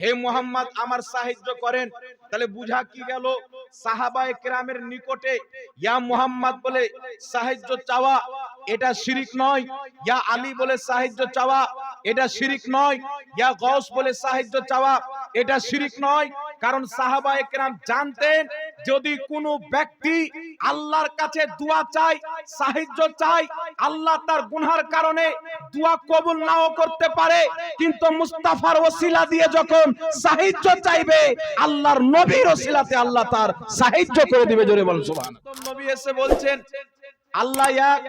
হে মোহাম্মদ, আমার সাহায্য করেন। তাহলে বুঝা কি গেল? কেরামের নিকটে ইয়া মোহাম্মদ বলে সাহায্য চাওয়া, এটা শিরিক নয়। ইয়া আলী বলে সাহায্য চাওয়া, এটা শিরিক নয়। ইয়া গৌস বলে সাহায্য চাওয়া, এটা শিরিক নয়। কারণ সাহাবায়ে কেরাম জানতেন যদি কোনো ব্যক্তি আল্লাহর কাছে দোয়া চায় সাহায্য চায় আল্লাহ তার গুনহার কারণে দোয়া কবুল নাও করতে পারে কিন্তু মুস্তাফার ওসিলা দিয়ে যখন সাহায্য চাইবে আল্লাহর নবীর ওসিলাতে আল্লাহ তার সাহায্য করে দিবে জোরে বল সুবহান। নবী এসে বলছেন আল্লাহ এক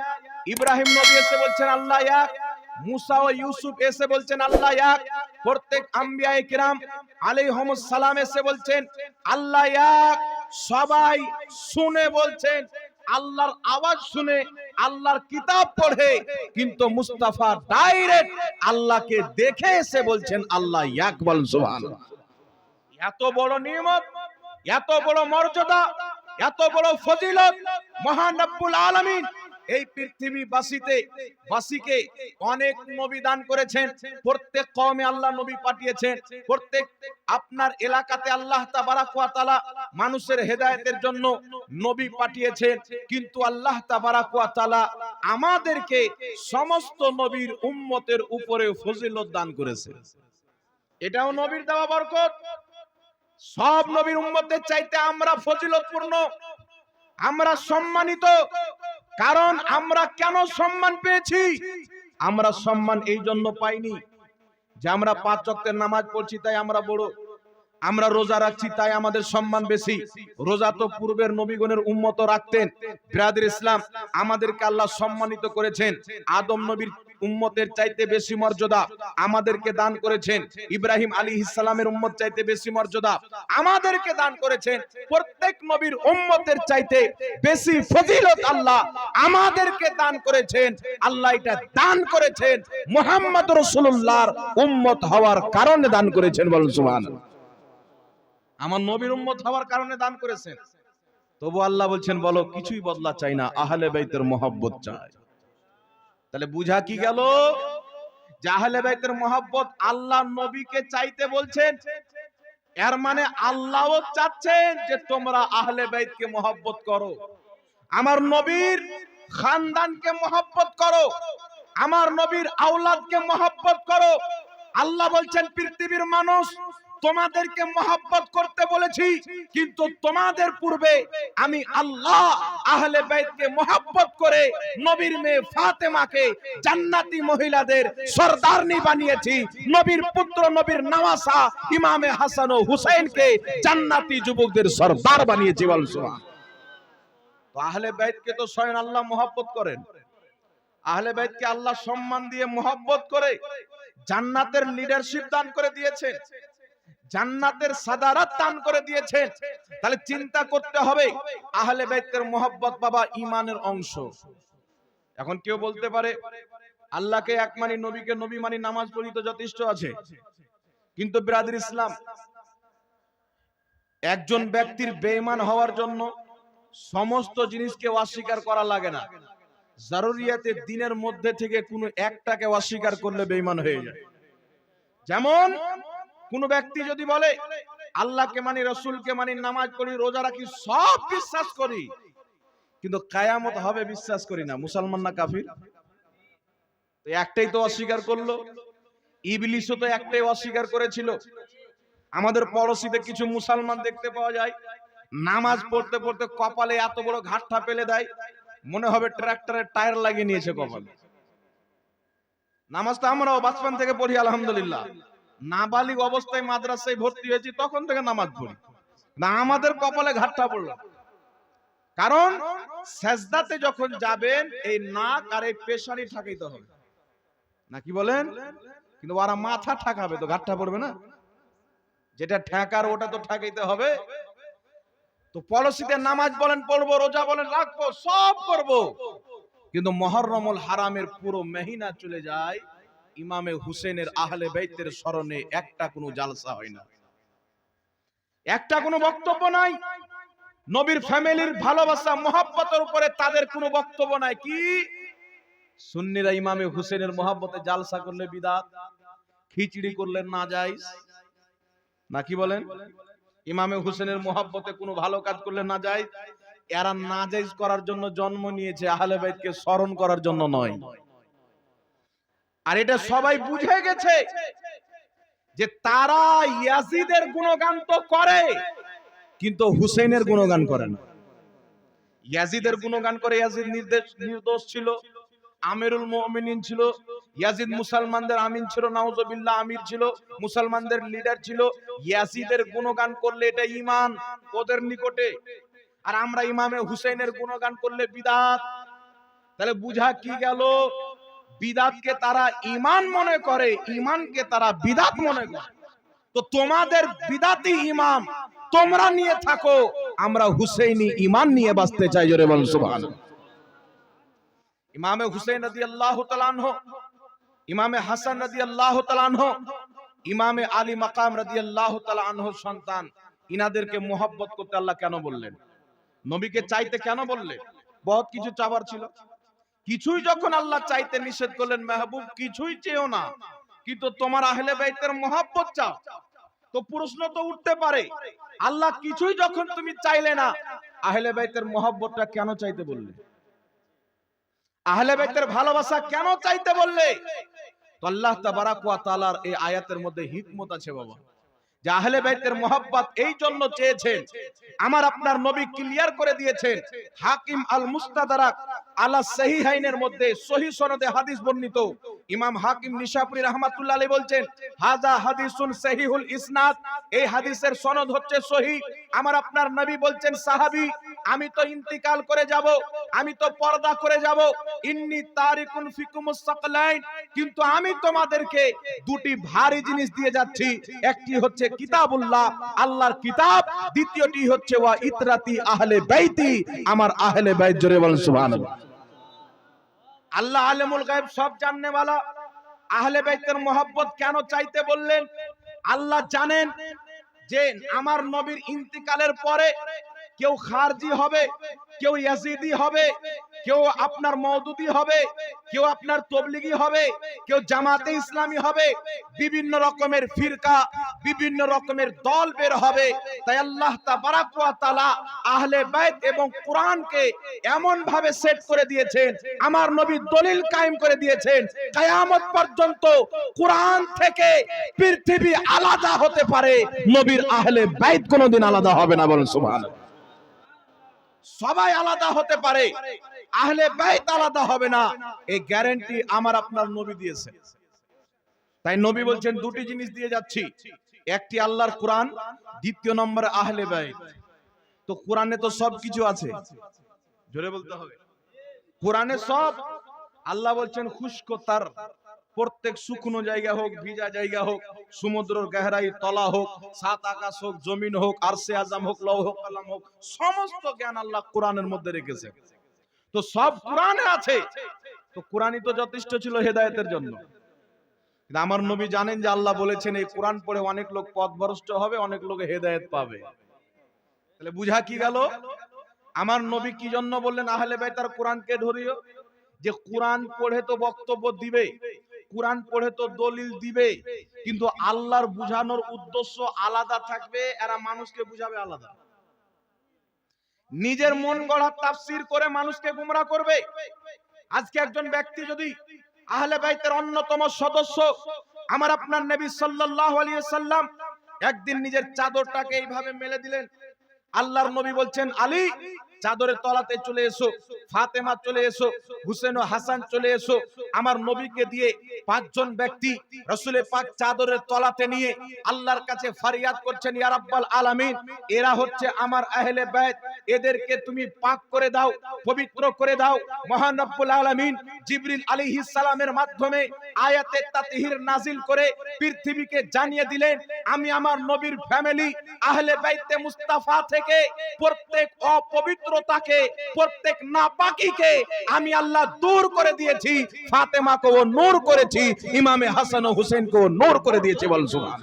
ইব্রাহিম নবী এসে বলছেন আল্লাহ এক মুসা ও ইউসুফ এসে বলছেন আল্লাহ এক প্রত্যেক আম্বিয়ায়ে কিরাম আলাইহিমুস সালাম এসে বলছেন আল্লাহ এক সবাই শুনে বলছেন, আল্লাহর আওয়াজ শুনে আল্লাহর কিতাব পড়ে, কিন্তু মুস্তাফা ডাইরেক্ট আল্লাহকে দেখে এসে বলছেন, আল্লাহ ইয়াক বলেন এত বড় নিয়মত, এত বড় মর্যাদা, এত বড় ফজিলত মহানব্বুল আলামিন এই পৃথিবী বাসীতে বাসীকে অনেক নবী দান করেছেন, প্রত্যেক কওমে আল্লাহ নবী পাঠিয়েছেন, প্রত্যেক আপনার এলাকাতে আল্লাহ তাবারাক ওয়া তাআলা মানুষের হেদায়েতের জন্য নবী পাঠিয়েছেন। কিন্তু আল্লাহ তাবারাক ওয়া তাআলা আমাদেরকে সমস্ত নবীর উম্মতের উপরে ফজিলত দান করেছে। এটাও নবীর দেওয়া বরকত। সব নবীর উম্মতের চাইতে আমরা ফজিলতপূর্ণ, আমরা সম্মানিত কারণ আমরা কেন সম্মান পেয়েছি? আমরা সম্মান এই জন্য পাইনি যে আমরা পাঁচ নামাজ পড়ছি, তাই আমরা বড়। আমরা রোজা রাখছি, তাই আমাদের সম্মান বেশি। রোজা তো পূর্বের নবীগণের উম্মত রাখতেন। ব্রাদের ইসলাম আমাদেরকে আল্লাহ সম্মানিত করেছেন। আদম নবীর উম্মতের চাইতে বেশি মর্যাদা আমাদেরকে দান করেছেন। ইব্রাহিম আলী ইসলামের উম্মত চাইতে বেশি মর্যাদা আমাদেরকে দান করেছেন। প্রত্যেক নবীর উম্মতের চাইতে বেশি ফজিলত আল্লাহ আমাদেরকে দান করেছেন। আল্লাহ এটা দান করেছেন। মুহাম্মদ রাসূলুল্লাহর উম্মত হওয়ার কারণে দান করেছেন বলুন সুবহানাল্লাহ। আমার নবীর উম্মত হওয়ার কারণে দান করেছেন। তবু আল্লাহ বলছেন, বলো, কিছুই বদলা চাই না, আহলে বাইতের মহব্বত চাই। তাহলে বুঝা কি গেল? যে আহলে বাইতের মহব্বত আল্লাহ নবীকে চাইতে বলছেন, এর মানে আল্লাহও চাচ্ছেন যে তোমরা আহলে বাইতকে মহব্বত করো। আমার নবীর খানদানকে মহব্বত করো, আমার নবীর আওলাদকে মহব্বত করো। আল্লাহ বলছেন, পৃথিবীর মানুষ তোমাদেরকে মহব্বত করতে বলেছি, কিন্তু তোমাদের পূর্বে আমি আল্লাহ আহলে বাইতকে মহব্বত করে নবীর মেয়ে ফাতেমাকে জান্নাতি মহিলাদের সরদারনি বানিয়েছি। নবীর পুত্র, নবীর নওয়াসা ইমামে হাসান ও হুসাইনকে জান্নাতি যুবকদের সরদার বানিয়েছি বল আহলে বাইতকে তো স্বয়ং আল্লাহ মহব্বত করেন। আহলে বাইতকে আল্লাহ সম্মান দিয়ে মহব্বত করে জান্নাতের লিডারশিপ দান করে দিয়েছেন। জান্নাতের সাদারাত দান করে দিয়েছেন তাহলে চিন্তা করতে হবে, আহলে বাইতের মোহব্বত বাবা ইমানের অংশ। এখন কেউ বলতে পারে, আল্লাহকে এক মানি, নবীকে নবী মানি নামাজ পড়ি তো যথেষ্ট আছে। কিন্তু ব্রাদের ইসলাম, একজন ব্যক্তির বেঈমান হওয়ার জন্য সমস্ত জিনিসকে অস্বীকার করা লাগে না। জারুরিয়াতের দিনের মধ্যে থেকে কোনো একটাকে অস্বীকার করলে বেঈমান হয়ে যায়। যেমন কোন ব্যক্তি যদি বলে, আল্লাহকে মানি, রসুলকে মানি, নামাজ পড়ি, রোজা রাখি, সব বিশ্বাস করি। কিন্তু কায়ামত হবে বিশ্বাস করি না। মুসলমান না কাফির? একটাই তো অস্বীকার করল। ইবলিশও তো একটাই অস্বীকার করেছিল। আমাদের পড়োশিতে কিছু মুসলমান দেখতে পাওয়া যায়, নামাজ পড়তে পড়তে কপালে এত বড় ঘাটটা পেলে দেয়, মনে হবে ট্রাক্টরের টায়ার লাগিয়ে নিয়েছে কপালে। নামাজটা আমরাও বাচপান থেকে পড়ি, আলহামদুলিল্লাহ। নাবালিগ অবস্থায় মাদ্রাসায় ভর্তি হয়েছি, তখন থেকে নামাজ পড়ি। না, আমাদের কপালে ঘাটটা পড়ল। কারণ সেজদাতে যখন যাবেন, এই নাক আর এই পেশানি ঠাকাইতে হবে। নাকি বলেন? কিন্তু ওরা মাথা ঠাকাবে তো, ঘাটটা পড়বে না। যেটা ঠেকার, ওটা তো ঠাকাইতে হবে। তো পলিসিতে নামাজ বলেন, পড়ব, রোজা বলেন, রাখব, সব করব। কিন্তু মহররমুল হারামের পুরো মেহিনা চলে যায় ইমামে হুসেনের আহলে বাইতের স্মরণে একটা কোনো জালসা হয় না। একটা কোনো বক্তব্য নাই। নবীর ফ্যামিলির ভালোবাসা, মহাব্বতের উপরে তাদের কোনো বক্তব্য নাই। কি? সুন্নিরা ইমামে হুসেনের মহাব্বতে জালসা করলে বিদাত, খিচড়ি করলে না যায় নাকি বলেন? ইমামে হুসেনের মোহাব্বতে কোনো ভালো কাজ করলে না যায় এরা নাজাইজ করার জন্য জন্ম নিয়েছে, আহলে বাইতকে স্মরণ করার জন্য নয়। আর এটা সবাই বুঝে গেছে যে তারা ইয়াজিদের গুণগান তো করে কিন্তু হুসেনের গুণগান করে না। ইয়াজিদের গুণগান করে ইয়াজিদ নির্দেশ নির্দোষ ছিল আমিরুল মুমিনিন ছিল ইয়াজিদ মুসলমানদের আমিন ছিল নাউজুবিল্লাহ আমির ছিল মুসলমানদের লিডার ছিল ইয়াজিদের গুণগান করলে এটা ঈমান ওদের নিকটে। আর আমরা ইমামে হুসেনের গুণগান করলে বিদাত। তাহলে বুঝা কি গেল? বিদাতকে তারা ঈমান মনে করে, ঈমানকে তারা বিদাত মনে করে। তো তোমাদের বিদাতি ইমাম তোমরা নিয়ে থাকো, আমরা হুসেইনি ঈমান নিয়ে বাঁচতে চাই, জোরে বল সুবহানাল্লাহ। ইমামে হুসেন রাদিয়াল্লাহু তাআলা আনহু, ইমামে হাসান রাদিয়াল্লাহু তাআলা আনহু, ইমামে আলী মাকাম রাদিয়াল্লাহু তাআলা আনহুর সন্তান, ইনাদেরকে মোহাব্বত করতে আল্লাহ কেন বললেন? নবীকে চাইতে কেন বললেন? বহুত কিছু চাবার ছিল। কিছুই যখন আল্লাহ চাইতে নিষেধ করলেন মেহবুব, কিছুই চেয়েও না। কিন্তু তোমার আহলে বাইতের মোহাব্বত চাও। তো প্রশ্ন তো উঠতে পারে, আল্লাহ কিছুই যখন তুমি চাইলে না, আহলে বাইতের মোহাব্বতটা কেন চাইতে বললে? আহলে বাইতের ভালোবাসা কেন চাইতে বললে? তো আল্লাহ তাবারাক ওয়া তাআলার এই আয়াতের মধ্যে হিকমত আছে বাবা। যে আহলে বাইতের মোহাব্বত এই জন্য চেয়েছেন। আমার আপনার নবী ক্লিয়ার করে দিয়েছেন। হাকিম আল মুস্তাদারাক আলা সহিহাইনের মধ্যে সহি সনদে হাদিস বর্ণিত। ইমাম হাকিম নিশাপুরি রহমাতুল্লাহ আলাইহি বলছেন হাজা হাদিসুন সহিহুল ইসনাদ। এই হাদিসের সনদ হচ্ছে সহি। আমার আপনার নবী বলছেন সাহাবী আমি তো ইন্তিকাল করে যাব, আমি তো পর্দা করে যাব। ইন্নি তারিকুন ফিকুমুস সাকলাইন। কিন্তু আমি তোমাদেরকে দুটি ভারী জিনিস দিয়ে যাচ্ছি। একটি হচ্ছে কিতাবুল্লাহ, আল্লাহর কিতাব। দ্বিতীয়টি হচ্ছে ওয়া ইতরাতি আহলে বাইতি। আমার আহলে বাইত জোরে বলেন, সুবহানাল্লাহ। আল্লাহ আলেমুল গায়েব সব জাননে वाला আহলে বাইতের মোহাব্বত কেন চাইতে বললেন? আল্লাহ জানেন যে আমার নবীর ইন্তিকালের পরে কেউ খারজি হবে, কেউ ইয়াজিদি হবে, কেউ আপনার মওদুদি হবে, কেউ আপনার তবলিগি হবে, কেউ জামাতে ইসলামী হবে, বিভিন্ন রকমের ফিরকা, বিভিন্ন রকমের দল বের হবে। তাই আল্লাহ তাবারাক ওয়া তাআলা আহলে বাইত এবং কোরআনকে এমন ভাবে সেট করে দিয়েছেন, আমার নবী দলিল কায়েম করে দিয়েছেন, কিয়ামত পর্যন্ত কোরআন থেকে পৃথিবী আলাদা হতে পারে, নবীর আহলে বাইত কোনোদিন আলাদা হবে না বলেন সুবহানাল্লাহ। সবাই আলাদা হতে পারে। আহলে বাইত আলাদা হবে না। এই গ্যারান্টি আমার আপনার নবী দিয়েছেন তাই নবী বলছেন দুটি জিনিস দিয়ে যাচ্ছি। একটি আল্লাহর কোরআন দ্বিতীয় নম্বরে আহলে বাইত। তো কোরআনে তো সব কিছু আছে। জোরে বলতে হবে। কোরআনে সব। আল্লাহ বলছেন খুশক তার। প্রত্যেক শুকনো জায়গা হোক, ভিজা জায়গা হোক, সমুদ্রের গহরাই তলা হোক, সাত আকাশ হোক, জমিন হোক, আরশে আজম হোক, লৌহ কালাম হোক, সমস্ত জ্ঞান আল্লাহ কোরআনের মধ্যে রেখেছে তো সব কোরআনে আছে। তো কোরআনই তো যথেষ্ট ছিল হেদায়েতের জন্য। আমার নবী জানেন যে আল্লাহ বলেছেন, এই কোরআন পড়ে অনেক লোক পথভ্রষ্ট হবে, অনেক লোক হেদায়েত পাবে। তাহলে বুঝা কি গেল? আমার নবী কি জন্য বললেন, আহলে বাইতার কোরআনকে ধরিও? যে কোরআন পড়ে তো বক্তব্য দিবে কোরআন পড়ে তো দলিল দিবে, কিন্তু আল্লাহর বুঝানোর উদ্দেশ্য আলাদা থাকবে, এরা মানুষকে বুঝাবে আলাদা। নিজের মন গড়া তাফসির করে মানুষকে গুমরা করবে। আজকে একজন ব্যক্তি যদি আহলে বাইতের অন্যতম সদস্য, আমার আপনার নবী সাল্লাল্লাহু আলাইহি সাল্লাম একদিন নিজের চাদরটাকে এইভাবে মেলে দিলেন। আল্লাহর নবী বলছেন, আলী চাদরের তলাতে চলে এসো, ফাতেমা চলে এসো, হুসেন ও হাসান চলে এসো। আমার নবীকে দিয়ে পাঁচজন ব্যক্তি রসুলের পাক চাদরের তলাতে নিয়ে আল্লাহর কাছে ফারিয়াদ করছেন, ইয়া রাব্বাল আলামিন, এরা হচ্ছে আমার আহলে বাইত, এদেরকে তুমি পাক করে দাও, পবিত্র করে দাও। মহান রব্বুল আলামিন জিবরিল আলাইহিস সালামের মাধ্যমে আয়াতে তাতহির নাজিল করে পৃথিবীকে জানিয়ে দিলেন, আমি আমার নবীর ফ্যামিলি আহলে বাইতে মুস্তাফা থেকে প্রত্যেক অপবিত্রতাকে প্রত্যেক নাপাকিকে আমি আল্লাহ দূর করে দিয়েছি ফাতেমাকে ও নূর করেছি, ইমামে হাসান ও হুসেনকে ও নূর করে দিয়েছি বল সুবহান।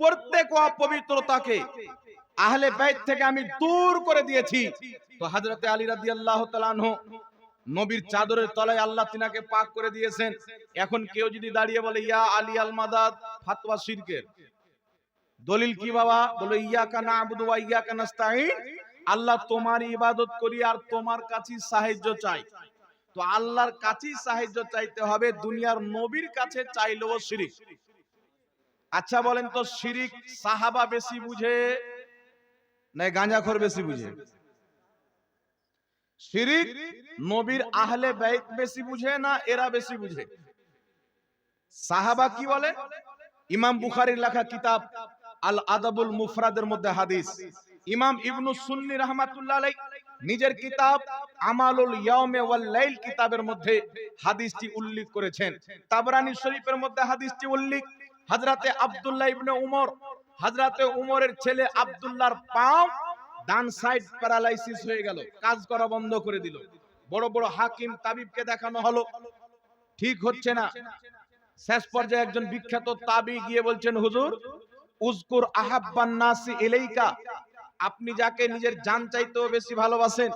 প্রত্যেক অপবিত্রতাকে আহলে বাইত থেকে আমি দূর করে দিয়েছি। তো হযরতে আলী রাদিয়াল্লাহু তাআলা আনহু নবীর চাদরের তলায় আল্লাহ তিনাকে পাক করে দিয়েছেন। এখন কেউ যদি দাঁড়িয়ে বলে, ইয়া আলী আল মাদাদ, ফাতওয়া শিরকের। দলিল কি বাবা? বলে, ইয়াকা নাবুদু ওয়া ইয়াকা নাস্তাইন আল্লাহ তোমার ইবাদত করি আর তোমার কাছেই সাহায্য চাই। তো আল্লাহর কাছেই সাহায্য চাইতে হবে, দুনিয়ার নবীর কাছে চাইলেও শিরিক। আচ্ছা বলেন তো, শিরিক সাহাবা বেশি বুঝে? না গাঁজাখোর বেশি বুঝে। শিরিক নবীর আহলে বাইত বেশি বুঝে না এরা বেশি বুঝে? সাহাবা কি বলে? ইমাম বুখারীর লেখা কিতাব আল আদাবুল মুফরাদের মধ্যে হাদিস। ইমাম ইবনু সুন্নি রাহমাতুল্লাহ আলাই নিজের কিতাব আমালুল ইয়াউমে ওয়াল লাইল কিতাবের মধ্যে হাদিসটি উল্লেখ করেছেন। তাবরানী শরীফের মধ্যে হাদিসটি উল্লেখ। হযরতে আব্দুল্লাহ ইবনে উমর হযরতে উমরের ছেলে আব্দুল্লাহর পাও ডান সাইড প্যারালাইসিস হয়ে গেল, কাজ করা বন্ধ করে দিল। বড় বড় হাকিম তাবিবকে দেখানো হলো। ঠিক হচ্ছে না। শেষ পর্যায়ে একজন বিখ্যাত তাবি গিয়ে বলছেন, হুজুর উজকুর আহাব্বান নাসি ইলাইকা। আপনি যাকে নিজের জান চাইতেও বেশি ভালোবাসেন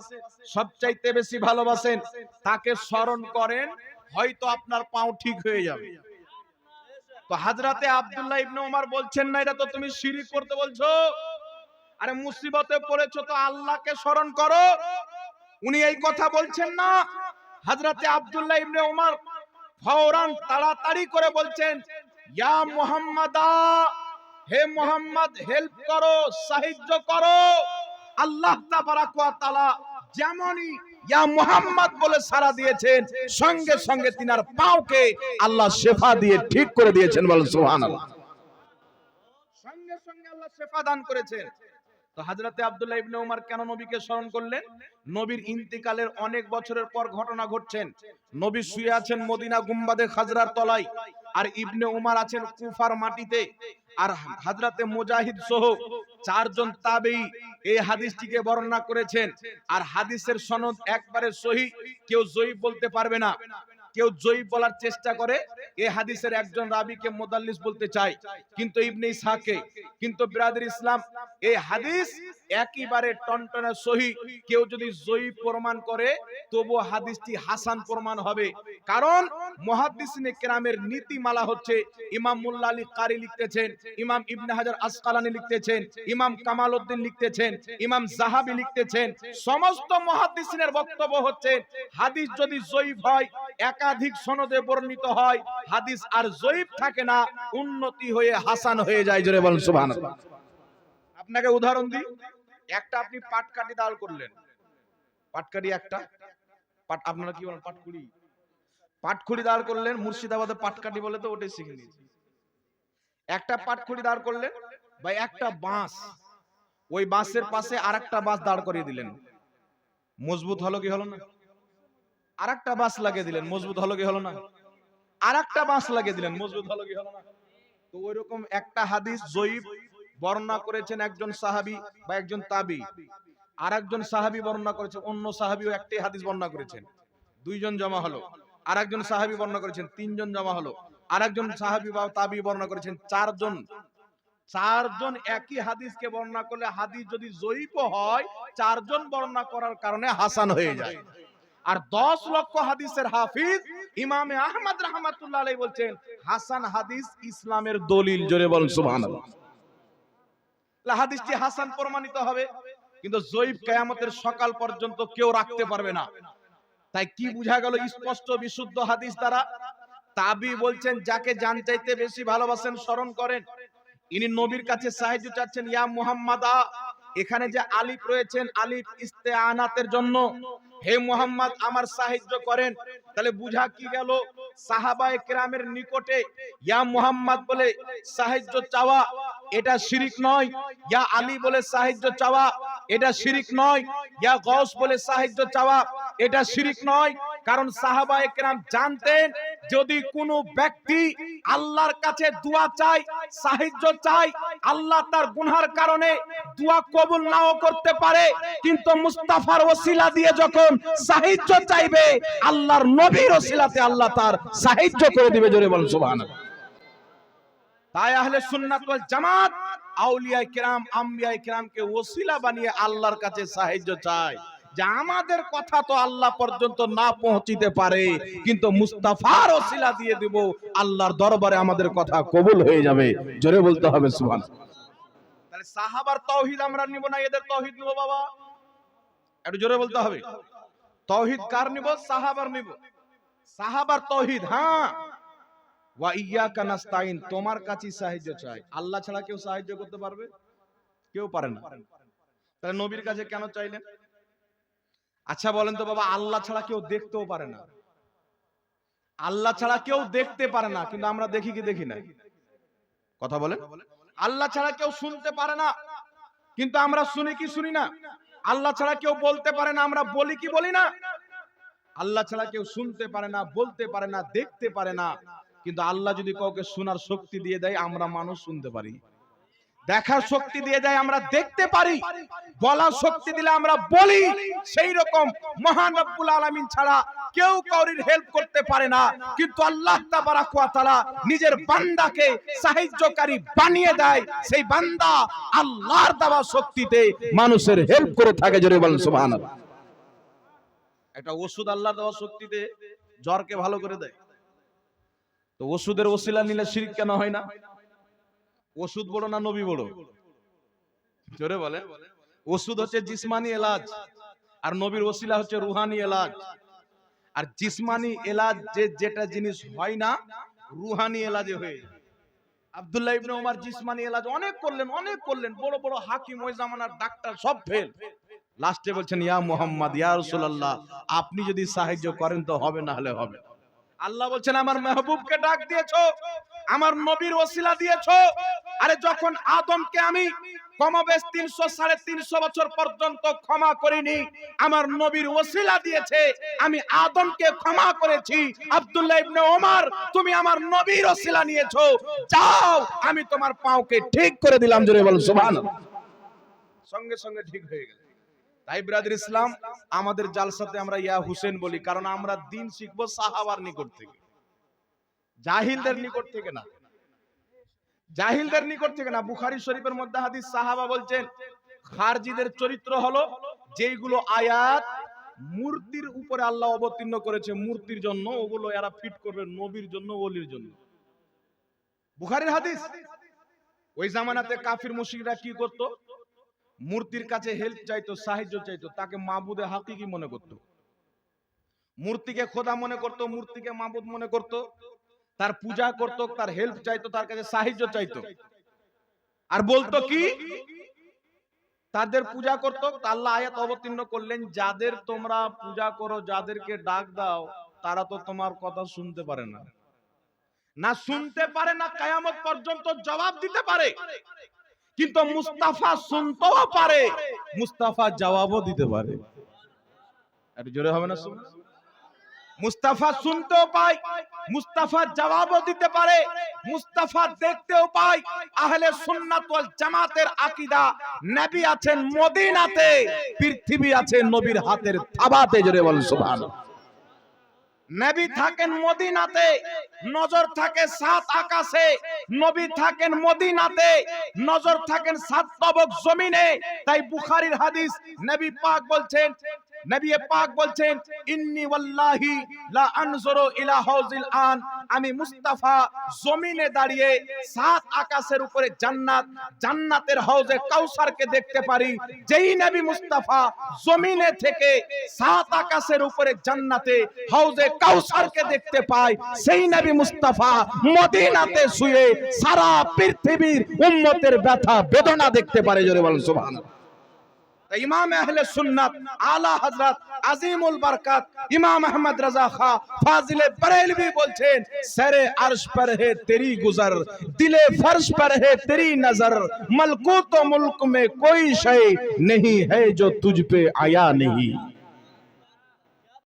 সব চাইতে বেশি ভালোবাসেন, তাকে স্মরণ করেন, হয়তো আপনার পাও ঠিক হয়ে যাবে। তো হাজরাতে আব্দুল্লাহ ইবনে ওমর বলছেন না, এটা তো তুমি শিরিক করতে বলছো? আরে, মুসিবতে পড়েছো তো আল্লাহকে স্মরণ করো। উনি এই কথা বলছেন না। হাজরাতে আব্দুল্লাহ ইবনে ওমর ফওরান তাড়াতাড়ি করে বলছেন, ইয়া মুহাম্মাদা, হে মোহাম্মদ, হেল্প করো, সাহায্য করো। আল্লাহ তাবারাক ওয়া তাআলা যেমনই ইয়া মুহাম্মদ বলে সারা দিয়েছেন। সঙ্গে সঙ্গে তিনার পাওকে আল্লাহ শেফা দিয়ে ঠিক করে দিয়েছেন বলেন, সুবহানাল্লাহ। সঙ্গে সঙ্গে আল্লাহ শেফা দান করেছেন। তো হাজরাতে আব্দুল্লাহ ইবনে উমার কেন নবীকে স্মরণ করলেন? নবীর ইন্তিকালের অনেক বছরের পর ঘটনা ঘটছেন। নবী শুয়ে আছেন মদিনা গুম্বাদে খাজরার তলায়, আর ইবনে উমার আছেন কুফার মাটিতে। আর হাজরাতে মুজাহিদ সহ চারজন তাবেই এই হাদিসটিকে বর্ণনা করেছেন। আর হাদিসের সনদ একবারে সহি কেউ জয়ীফ বলতে পারবে না। কেউ জয়ীফ বলার চেষ্টা করে এই হাদিসের একজন রাবিকে মোদাল্লিস বলতে চায়। কিন্তু ইবনে ইসহাকে, কিন্তু বিরাদের ইসলাম এই হাদিস একেবারে টনটনে সহি। কেউ যদি জয়ীফ প্রমাণ করে তবু হাদিসটি হাসান প্রমাণ হবে। কারণ মুহাদ্দিসিনে কেরামের নীতিমালা হচ্ছে, ইমাম মুল্লা আলী কারি লিখতেছেন, ইমাম ইবনে হাজার আসকালানি লিখতেছেন, ইমাম কামাল উদ্দিন লিখতেছেন, ইমাম জাহাবি লিখতেছেন। সমস্ত মুহাদ্দিসিনের বক্তব্য হচ্ছে, হাদিস যদি জয়ীফ হয় একাধিক সনদে বর্ণিত হয়, হাদিস আর জয়ীফ থাকে না, উন্নতি হয়ে হাসান হয়ে যায়, জোরে বলেন, সুবহানাল্লাহ। আপনাকে উদাহরণ দিই, একটা আপনি পাটকাটি দাল করলেন পাটকাটি একটা, পাট, আপনারা কি বলেন, পাটকুড়ি? পাটখুড়ি দাঁড় করলেন, মুর্শিদাবাদে পাটকাটি বলে তো ওটাই শিখে নিয়েছি। একটা পাটখুড়ি দাঁড় করলেন বা একটা বাঁশ, ওই বাঁশের পাশে আর একটা বাঁশ দাঁড় করিয়ে দিলেন। মজবুত হলো কি হলো না? আর একটা বাঁশ লাগিয়ে দিলেন, মজবুত হলো কি হলো না? আর একটা বাঁশ লাগিয়ে দিলেন, মজবুত হলো কি হলো না? তো ওই রকম একটা হাদিস জয়ীব বর্ণনা করেছেন একজন সাহাবী বা একজন তাবি। আর একজন সাহাবী বর্ণনা করেছেন অন্য সাহাবীও একটাই হাদিস বর্ণনা করেছেন। দুইজন জমা হলো। আর একজন সাহাবী বর্ণনা করেছেন, তিনজন জমা হলো। আর একজন সাহাবী বা তাবি বর্ণনা করেছেন, চারজন। চারজন একই হাদিসকে বর্ণনা করলে হাদিস যদি জয়ীফ হয়, চারজন বর্ণনা করার কারণে হাসান হয়ে যায়। আর দশ লক্ষ হাদিসের হাফিজ ইমামে আহমদ রহমাতুল্লাহ বলছেন, হাসান হাদিস ইসলামের দলিল, জোরে বলেন তাহলে হাদিসটি হাসান প্রমাণিত হবে, কিন্তু জয়ীফ কেয়ামতের সকাল পর্যন্ত কেউ রাখতে পারবে না। তাই কি বুঝা গেল স্পষ্ট বিশুদ্ধ হাদিস দ্বারা? তাবি বলছেন, যাকে জান চাইতে বেশি ভালোবাসেন, স্মরণ করেন। ইনি নবীর কাছে সাহায্য চাচ্ছেন, ইয়া মুহাম্মাদা, এখানে যে আলিফ রয়েছেন, আলিফ ইস্তেআনাতের জন্য হে মুহাম্মদ, আমার সাহায্য করেন। তাহলে বুঝা কি গেল? সাহাবায়ে কেরামের নিকটে, ইয়া মুহাম্মদ বলে সাহায্য চাওয়া, এটা শিরিক নয়। ইয়া আলী বলে সাহায্য চাওয়া, এটা শিরিক নয়। ইয়া গৌস বলে সাহায্য চাওয়া, এটা শিরিক নয়। কারণ সাহাবা একরাম জানতেন, যদি কোনো ব্যক্তি আল্লাহর কাছে দোয়া চায়, সাহায্য চায়, আল্লাহ তার গুনহার কারণে দোয়া কবুল নাও করতে পারে, কিন্তু মুস্তাফার ওসিলা দিয়ে যখন সাহায্য চাইবে, আল্লাহর নবীর ওসিলাতে আল্লাহ তার সাহায্য করে দিবে, জোরে বলেন, সুবহানাল্লাহ। তাই আহলে সুন্নাত ওয়াল জামাত আউলিয়া কিরাম আম্বিয়া কিরামকে ওসিলা বানিয়ে আল্লাহর কাছে সাহায্য চায়। যে আমাদের কথা তো আল্লাহ পর্যন্ত না পৌঁছিতে পারে, কিন্তু মুস্তাফার ওসিলা দিয়ে দিব, আল্লাহর দরবারে আমাদের কথা কবুল হয়ে যাবে, জোরে বলতে হবে সুবহান তাহলে সাহাবার আমরা নিব না, এদের নিব বাবা। একটু জোরে বলতে হবে। কার নিব? সাহাবার নিব। সাহাবার হ্যাঁ। তোমার কাছে সাহায্য চাই। আল্লাহ ছাড়া কেউ সাহায্য করতে পারবে? কেউ পারে না। তাহলে নবীর কাছে কেন চাইলেন? আচ্ছা বলেন তো বাবা, আল্লাহ ছাড়া কেউ দেখতেও পারে না। আল্লাহ ছাড়া কেউ দেখতে পারে না, কিন্তু আমরা দেখি কি দেখি না? কথা বলেন। আল্লাহ ছাড়া কেউ শুনতে পারে না। কিন্তু আমরা শুনি কি শুনি না? আল্লাহ ছাড়া কেউ বলতে পারে না, আমরা বলি কি বলি না? আল্লাহ ছাড়া কেউ শুনতে পারে না, বলতে পারে না, দেখতে পারে না। কিন্তু আল্লাহ যদি কাউকে শোনার শক্তি দিয়ে দেয়, আমরা মানুষ শুনতে পারি। দেখার শক্তি দিয়ে দেয়, আমরা দেখতে পারি। বলার শক্তি দিলে আমরা বলি। সেই রকম মহান রব্বুল আলামিন ছাড়া কেউ কাউরির হেল্প করতে পারে না। কিন্তু আল্লাহ তাআলা নিজের বান্দাকে সাহায্যকারী বানিয়ে দেয়। সেই বান্দা আল্লাহর দেওয়া শক্তিতে মানুষের হেল্প করে থাকে, জোরে বলেন সুবহানাল্লাহ। একটা ওষুধ আল্লাহর দেওয়া শক্তিতে জ্বরকে ভালো করে দেয়। তো ওষুধের ওসিলা নিলে শিরিক কেন হয় না? ওষুধ বড় না নবী বড়? জোরে বলে ওষুধ হচ্ছে জিসমানি এলাজ, আর নবীর ওসিলা হচ্ছে রুহানি এলাজ। আর জিসমানি এলাজ যে যেটা জিনিস হয় না রুহানি এলাজে হয়ে যায়। আব্দুল্লাহ ইবনে ওমর জিসমানি এলাজ অনেক করলেন অনেক করলেন বড় বড় হাকিম ওই জামানার ডাক্তার সব ফেল লাস্টে বলছেন ইয়া মুহাম্মদ ইয়া রাসূলুল্লাহ আপনি যদি সাহায্য করেন তো হবে না হলে হবে আল্লাহ বলছেন আমার মেহবুবকে ডাক দিয়েছ আমার নবীর ওসিলা দিয়েছ আরে যখন আদমকে আমি কমবেশ তিনশো, সাড়ে তিনশো বছর পর্যন্ত ক্ষমা করিনি। আমার নবীর ওসিলা দিয়েছে, আমি আদমকে ক্ষমা করেছি। আব্দুল্লাহ ইবনে ওমর, তুমি আমার নবীর ওসিলা নিয়েছো। যাও, আমি তোমার পাওকে ঠিক করে দিলাম, জোরে বল সুবহানাল্লাহ। সঙ্গে সঙ্গে ঠিক হয়ে গেল। তাই ব্রাদার ইসলাম, আমাদের জালসাতে আমরা ইয়া হুসেন বলি, কারণ আমরা দিন শিখব সাহাবার নিকট থেকে। জাহিলদের নিকট থেকে না। জাহিলদের নিকট থেকে না, বুখারী শরীফের মধ্যে হাদিস সাহাবা বলছেন, খারজিদের চরিত্র হলো যেইগুলো আয়াত মূর্তির উপরে আল্লাহ অবতীর্ণ করেছে মূর্তির জন্য, ওগুলো এরা ফিট করবে নবীর জন্য, ওলির জন্য। বুখারীর হাদিস? ওই জামানাতে কাফির মুশরিকরা কি করত? মূর্তির কাছে হেল্প চাইতো, সাহায্য চাইতো, তাকে মাবুদে হাকিকি মনে করত। মূর্তিকে খোদা মনে করত, মূর্তিকে মাবুদ মনে করত। তার পূজা করত তার হেল্প চাইতো তার কাছে সাহায্য চাইতো। আর বলতো কি? তাদের পূজা করত আল্লাহ আয়াত অবতীর্ণ করলেন যাদের তোমরা পূজা করো যাদেরকে ডাক দাও তারা তো তোমার কথা শুনতে পারে না। না। শুনতে পারে না কায়ামত পর্যন্ত জবাব দিতে পারে। কিন্তু মুস্তাফা শুনতেও পারে। মুস্তাফা জবাবও দিতে পারে। একটু জোরে হবে না শুন মুস্তাফা শুনতেও পায়। মুস্তাফা জবাবও দিতে পারে, মুস্তাফা দেখতেও পায়, আহলে সুন্নাত ওয়াল জামাতের আকীদা নবী আছেন মদিনাতে, পৃথিবী আছে নবীর হাতের থাবাতে, জোরে বল সুবহানাল্লাহ। নবী থাকেন মদিনাতে, নজর থাকে সাত আকাশে, নবী থাকেন মদিনাতে, নজর থাকেন সাত তবক জমিনে, তাই বুখারীর হাদিস নবী পাক বলছেন নবী পাক বলছেন, ইন্নি ওয়াল্লাহি লা আনজুরু ইলা হাউজিল আন। আমি মুস্তাফা জমিনে দাঁড়িয়ে সাত আকাশের উপরে জান্নাত, জান্নাতের হাউজে কাউসারকে দেখতে পারি। যেই নবী মুস্তাফা জমিনে থেকে সাত আকাশের উপরে জান্নাতে, হাউজে কাউসারকে দেখতে পায় সেই নবী মুস্তাফা মদিনাতে শুয়ে সারা পৃথিবীর উম্মতের ব্যথা, বেদনা দেখতে পারে। জোরে বলেন, সুবহানাল্লাহ। امام اہل سنت عالی حضرت عظیم البرکت، امام احمد رضا خواہ فاضل بریلوی بولچین، سر عرش پر ہے تیری گزر، دل فرش پر ہے تیری نظر، ملکوت و ملک میں کوئی شے نہیں ہے جو تجھ پہ آیا نہیں۔